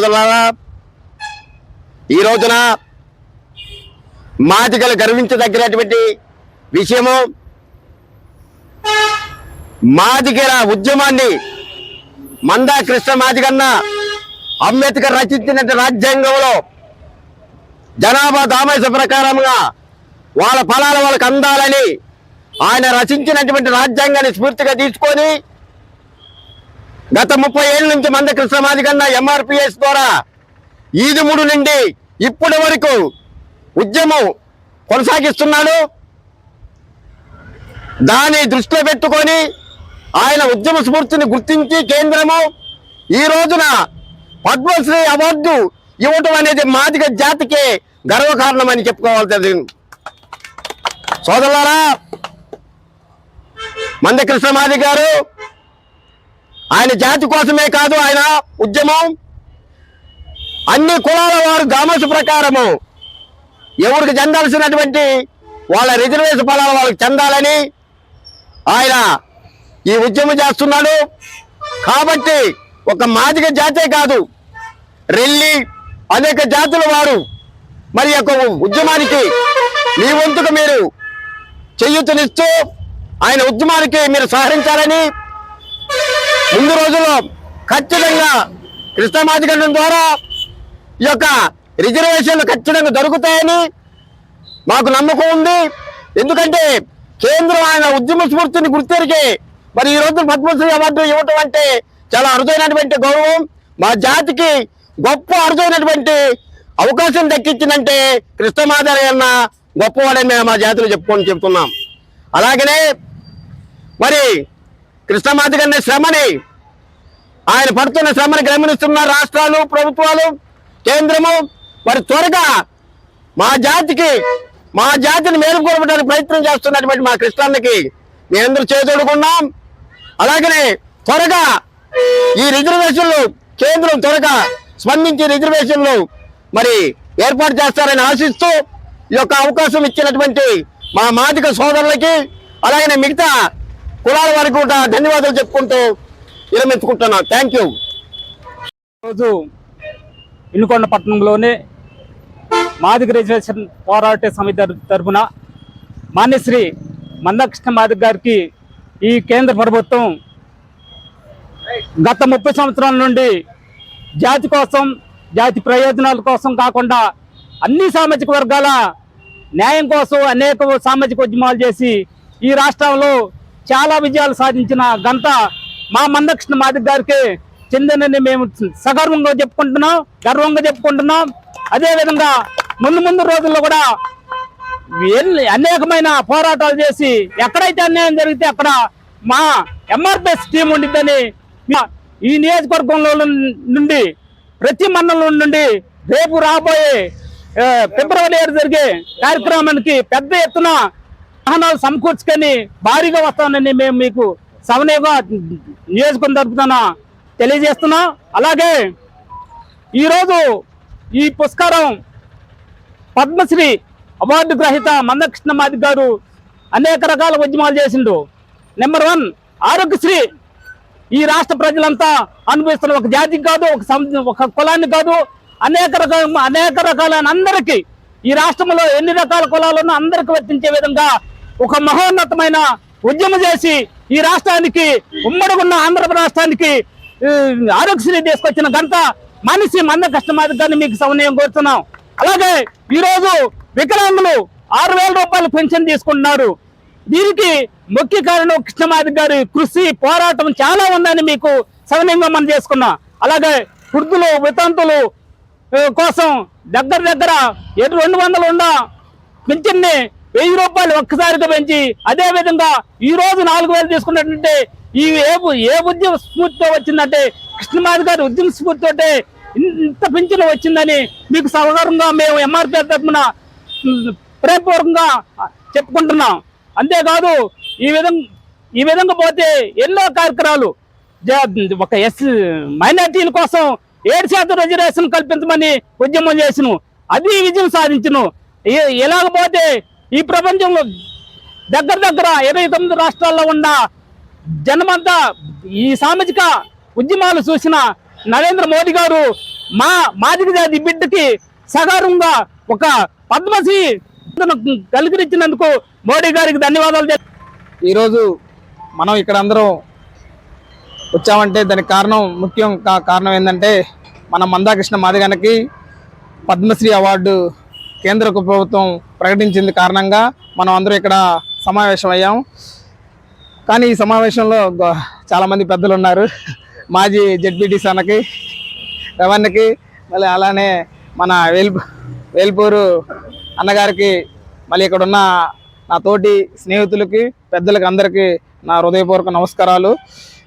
సోదరులారా ఈ రోజున మాదిగలు గర్వించదగినటువంటి విషయము మాదిగల ఉద్యమాన్ని మందా కృష్ణ మాదిగన్న అంబేద్కర్ రచించిన రాజ్యాంగంలో జనాభా దామేశ ప్రకారంగా వాళ్ళ ఫలాలు వాళ్ళకి అందాలని ఆయన రచించినటువంటి రాజ్యాంగాన్ని స్ఫూర్తిగా తీసుకొని గత ముప్పై ఏళ్ళ నుంచి మంద కృష్ణమాధికన్నా ఎంఆర్పిఎస్ ద్వారా ఈదుముడు నుండి ఇప్పటి వరకు ఉద్యమం కొనసాగిస్తున్నాడు. దాన్ని దృష్టిలో పెట్టుకొని ఆయన ఉద్యమ స్ఫూర్తిని గుర్తించి కేంద్రము ఈ రోజున పద్మశ్రీ అవార్డు ఇవ్వటం అనేది మాదిగ జాతికి గర్వకారణమని చెప్పుకోవాల్సింది సోదరులారా మందకృష్ణ మాది గారు ఆయన జాతి కోసమే కాదు ఆయన ఉద్యమం. అన్ని కులాల వారు గామసు ప్రకారము. ఎవరికి చెందాల్సినటువంటి వాళ్ళ రిజర్వేషన్ ఫలాలు వాళ్ళకి చెందాలని ఆయన ఈ ఉద్యమం చేస్తున్నాడు. కాబట్టి ఒక మాదిగ జాతే కాదు. రెల్లి అనేక జాతుల వారు మరి యొక్క ఉద్యమానికి మీ వంతుకు మీరు చేయూతనిస్తూ ఆయన ఉద్యమానికి మీరు సహకరించాలని ముందు రోజుల్లో ఖచ్చితంగా కృష్ణమాదిగండం ద్వారా ఈ యొక్క రిజర్వేషన్లు ఖచ్చితంగా దొరుకుతాయని మాకు నమ్మకం ఉంది. ఎందుకంటే కేంద్రం ఆయన ఉద్యమ స్ఫూర్తిని గుర్తెరిగి మరి ఈ రోజు పద్మశ్రీ అవార్డు ఇవ్వటం అంటే చాలా అరుదైనటువంటి గౌరవం. మా జాతికి గొప్ప అరుదైనటువంటి అవకాశం దక్కించిందంటే కృష్ణమాధవి అన్న గొప్పవాడని మేము మా జాతిలో చెప్పుకొని చెప్తున్నాం. అలాగనే మరి కృష్ణమాత గారి శ్రమని. ఆయన పడుతున్న శ్రమని గమనిస్తున్న రాష్ట్రాలు ప్రభుత్వాలు కేంద్రము మరి త్వరగా మా జాతికి మా జాతిని మేలుకోవడానికి ప్రయత్నం చేస్తున్నటువంటి మా కృష్ణానికి మేమందరూ చేదోడుకున్నాం. అలాగనే త్వరగా ఈ రిజర్వేషన్లు కేంద్రం త్వరగా స్పందించి రిజర్వేషన్లు మరి ఏర్పాటు చేస్తారని ఆశిస్తూ ఈ యొక్క అవకాశం ఇచ్చినటువంటి మా మాదిక సోదరులకి అలాగనే మిగతా కులాల వారికి కూడా ధన్యవాదాలు చెప్పుకుంటూ విరమించుకుంటున్నా థ్యాంక్ యూ రోజు ఇనుకొండ పట్టణంలోనే మాదిగ రిజర్వేషన్ పోరాట సమితి తరఫున మాన్యశ్రీ మందకృష్ణ మాదిగ గారికి ఈ కేంద్ర ప్రభుత్వం గత ముప్పై సంవత్సరాల నుండి జాతి కోసం జాతి ప్రయోజనాల కోసం కాకుండా అన్ని సామాజిక వర్గాల న్యాయం కోసం అనేక సామాజిక ఉద్యమాలు చేసి ఈ రాష్ట్రంలో చాలా విజయాలు సాధించిన గంట మా మందకృష్ణ మాదిక్ గారికి చెందినని మేము సగర్వంగా చెప్పుకుంటున్నాం గర్వంగా చెప్పుకుంటున్నాం. అదేవిధంగా ముందు ముందు రోజుల్లో కూడా అనేకమైన పోరాటాలు చేసి ఎక్కడైతే అన్యాయం జరిగితే అక్కడ మా ఎంఆర్పిఎస్ టీం ఉండిద్దని ఈ నియోజకవర్గంలో నుండి ప్రతి మండలం నుండి రేపు రాబోయే ఫిబ్రవరి ఏడు జరిగే కార్యక్రమానికి పెద్ద ఎత్తున వాహనాలు సమకూర్చుకొని భారీగా వస్తానని మేము మీకు సమన్వయంగా నియోజకవర్గం తరపున తెలియజేస్తున్నాం. అలాగే ఈరోజు ఈ పురస్కారం పద్మశ్రీ అవార్డు గ్రహీత మందకృష్ణ మాది గారు అనేక రకాల ఉద్యమాలు చేసిండు. Number one Aarogyasri. ఈ రాష్ట్ర ప్రజలంతా అనుభవిస్తున్న ఒక జాతికి కాదు ఒక సం- ఒక కులాన్ని కాదు అనేక రకాల అనేక రకాలైన అందరికీ ఈ రాష్ట్రంలో ఎన్ని రకాల కులాలను అందరికీ వర్తించే విధంగా ఒక మహోన్నతమైన ఉద్యమం చేసి ఈ రాష్ట్రానికి ఉమ్మడిగున్న ఆంధ్ర రాష్ట్రానికి ఆరోగ్యశ్రీ తీసుకొచ్చిన గంట మనిషి మంద కష్టమాది కానీ మీకు సమన్వయం కోరుతున్నాం. అలాగే ఈరోజు వికలాంగులు ఆరు వేల రూపాయలు పెన్షన్ తీసుకుంటున్నారు. దీనికి ముఖ్య కారణం కృష్ణమాది గారి కృషి పోరాటం చాలా ఉందని మీకు సమన్వయంగా మనం చేసుకున్నాం. అలాగే వృద్ధులు వితంతులు కోసం దగ్గర దగ్గర రెండు వందలు ఉన్న పింఛన్ని వెయ్యి రూపాయలు ఒక్కసారిగా పెంచి అదే విధంగా ఈ రోజు నాలుగు వేలు తీసుకున్నట్టుంటే ఈ ఏ ఏ ఉద్యమ స్ఫూర్తితో వచ్చిందంటే కృష్ణమాధి గారి ఉద్యమ స్ఫూర్తితోటే ఇంత పింఛను వచ్చిందని మీకు సహకారంగా మేము ఎంఆర్పీ తరఫున ప్రేమపూర్వకంగా చెప్పుకుంటున్నాం. అంతేకాదు ఈ విధంగా ఈ విధంగా పోతే ఎన్నో కార్యక్రమాలు జ- ఒక ఎస్ మైనార్టీల కోసం ఏడు శాతం రిజర్వేషన్ కల్పించమని ఉద్యమం చేసిను. అది విజయం సాధించను. ఏ- ఎలాగపోతే ఈ ప్రపంచంలో దగ్గర దగ్గర ఇరవై తొమ్మిది రాష్ట్రాల్లో ఉన్న జనమంతా ఈ సామాజిక ఉద్యమాలు చూసిన నరేంద్ర మోడీ గారు మా మాదిగ జాతి బిడ్డకి సగారంగా ఒక పద్మశ్రీ కలిగిరిచ్చినందుకు మోడీ గారికి ధన్యవాదాలు ఈరోజు మనం ఇక్కడ అందరం వచ్చామంటే దానికి కారణం ముఖ్యం కా- కారణం ఏంటంటే మన మందాకృష్ణ మాదిగనకి పద్మశ్రీ అవార్డు కేంద్ర ప్రభుత్వం ప్రకటించింది కారణంగా మనం అందరూ ఇక్కడ సమావేశం అయ్యాం కానీ ఈ సమావేశంలో చాలామంది పెద్దలు ఉన్నారు. మాజీ జడ్పీటీసీ అన్నకి రవణ్కి మళ్ళీ అలానే మన వేల్పు వేల్పూరు అన్నగారికి మళ్ళీ ఇక్కడ ఉన్న నా తోటి స్నేహితులకి పెద్దలకి అందరికీ నా హృదయపూర్వక నమస్కారాలు.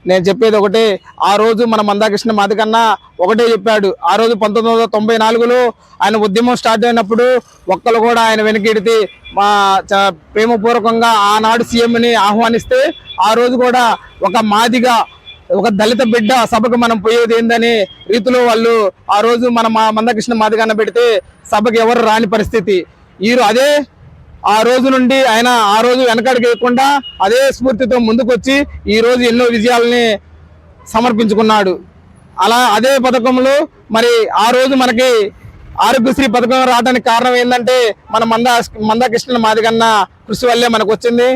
నేను చెప్పేది ఒకటే ఆ రోజు మన మందాకృష్ణ మాదికన్నా ఒకటే చెప్పాడు. ఆ రోజు పంతొమ్మిది వందల తొంభై నాలుగులో ఆయన ఉద్యమం స్టార్ట్ అయినప్పుడు ఒక్కరు కూడా ఆయన వెనకెడితే మా చ- ప్రేమపూర్వకంగా ఆనాడు సీఎంని ఆహ్వానిస్తే ఆ రోజు కూడా ఒక మాదిగా ఒక దళిత బిడ్డ సభకు మనం పోయేది ఏందని రీతిలో వాళ్ళు ఆ రోజు మన మా మందకృష్ణ మాదిగన్న పెడితే సభకు ఎవరు రాని పరిస్థితి. ఈరు అదే ఆ రోజు నుండి ఆయన ఆ రోజు వెనకడికి వేయకుండా అదే స్ఫూర్తితో ముందుకొచ్చి ఈ రోజు ఎన్నో విజయాలని సమర్పించుకున్నాడు. అలా అదే పథకంలో మరి ఆ రోజు మనకి ఆరోగ్యశ్రీ పథకం రావడానికి కారణం ఏంటంటే మన మంద మందకృష్ణ మాదిగన్న కృషి వల్లే మనకు వచ్చింది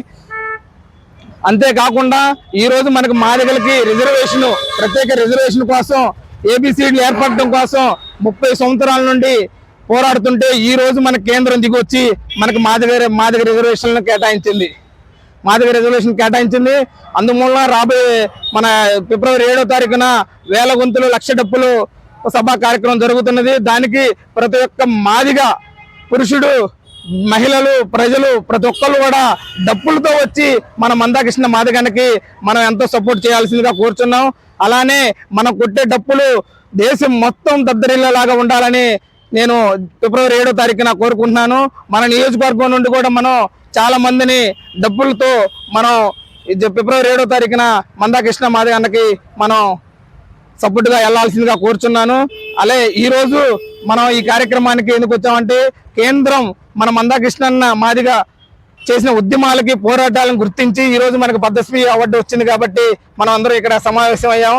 అంతేకాకుండా ఈరోజు మనకు మాదిగలకి రిజర్వేషన్ ప్రత్యేక రిజర్వేషన్ కోసం ఏబిసిడీలు ఏర్పడటం కోసం ముప్పై సంవత్సరాల నుండి పోరాడుతుంటే ఈ రోజు మన కేంద్రం దిగొచ్చి మనకు మాదిగ మాదిగ రిజర్వేషన్లను కేటాయించింది. మాదిగ రిజర్వేషన్ కేటాయించింది. అందుమూలన రాబోయే మన ఫిబ్రవరి ఏడో తారీఖున వేల గుంతులు లక్ష డప్పులు సభా కార్యక్రమం జరుగుతున్నది. దానికి ప్రతి ఒక్క మాదిగ పురుషుడు మహిళలు ప్రజలు ప్రతి ఒక్కరు కూడా డప్పులతో వచ్చి మన మందాకృష్ణ మాదిగానికి మనం ఎంతో సపోర్ట్ చేయాల్సిందిగా కోరుచున్నాం. అలానే మనం కొట్టే డప్పులు దేశం మొత్తం దద్దరిల్లేలాగా ఉండాలని నేను ఫిబ్రవరి ఏడో తారీఖున కోరుకుంటున్నాను. మన నియోజకవర్గం నుండి కూడా మనం చాలా మందిని డబ్బులతో మనం ఫిబ్రవరి ఏడో తారీఖున మందాకృష్ణ మాది అన్నకి మనం సపోర్టుగా వెళ్ళాల్సిందిగా కోరుచున్నాను. అలే ఈ రోజు మనం ఈ కార్యక్రమానికి ఎందుకు వచ్చామంటే కేంద్రం మన మందాకృష్ణన్న మాదిగా చేసిన ఉద్యమాలకి పోరాటాలను గుర్తించి ఈ రోజు మనకు పద్మశ్రీ అవార్డు వచ్చింది కాబట్టి మనం అందరూ ఇక్కడ సమావేశం అయ్యాం